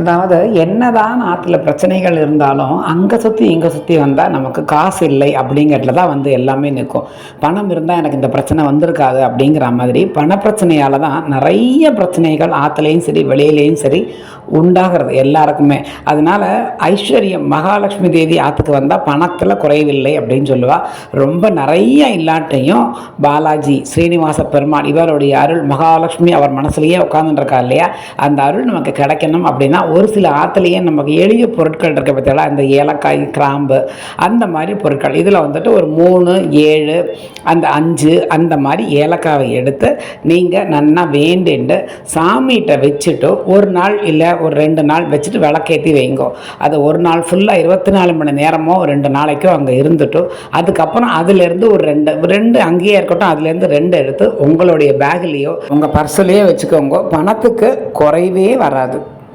அதாவது என்னதான் ஆற்றுல பிரச்சனைகள் இருந்தாலும் அங்கே சுற்றி இங்கே சுற்றி வந்தால் நமக்கு காசு இல்லை அப்படிங்கிறதுல தான் வந்து எல்லாமே நிற்கும். பணம் இருந்தால் எனக்கு இந்த பிரச்சனை வந்திருக்காது அப்படிங்கிற மாதிரி பணப்பிரச்சனையால் தான் நிறைய பிரச்சனைகள் ஆற்றுலேயும் சரி வெளியிலேயும் சரி உண்டாகிறது எல்லாருக்குமே. அதனால் ஐஸ்வர்யம் மகாலட்சுமி தேவி ஆற்றுக்கு வந்தால் பணத்தில் குறைவில்லை அப்படின்னு சொல்லுவாள் ரொம்ப நிறைய இல்லாட்டையும் பாலாஜி ஸ்ரீனிவாச பெருமாள் இவருடைய அருள் மகாலட்சுமி அவர் மனசுலேயே உட்காந்துருக்கா இல்லையா? அந்த அருள் நமக்கு கிடைக்கணும் அப்படின்னா ஒரு சில ஆற்றுலேயே நமக்கு எளிய பொருட்கள் இருக்க பற்றியெல்லாம் இந்த ஏலக்காய் கிராம்பு அந்த மாதிரி பொருட்கள். இதில் வந்துட்டு ஒரு மூணு ஏழு அந்த அஞ்சு அந்த மாதிரி ஏலக்காவை எடுத்து நீங்கள் நன்னா வேண்டிண்டு சாமிகிட்ட வச்சுட்டு ஒரு நாள் இல்லை ஒரு ரெண்டு நாள் வச்சுட்டு விளக்கேற்றி வைங்கோ. அது ஒரு நாள் ஃபுல்லாக இருபத்தி நாலு மணி நேரமோ ரெண்டு நாளைக்கோ அங்கே இருந்துட்டு அதுக்கப்புறம் அதுலேருந்து ஒரு ரெண்டு ரெண்டு அங்கேயே இருக்கட்டும் அதுலேருந்து ரெண்டு எடுத்து உங்களுடைய பேக்லேயோ உங்கள் பர்ஸ்லேயோ வச்சுக்கோங்க. பணத்துக்கு குறைவே வராது.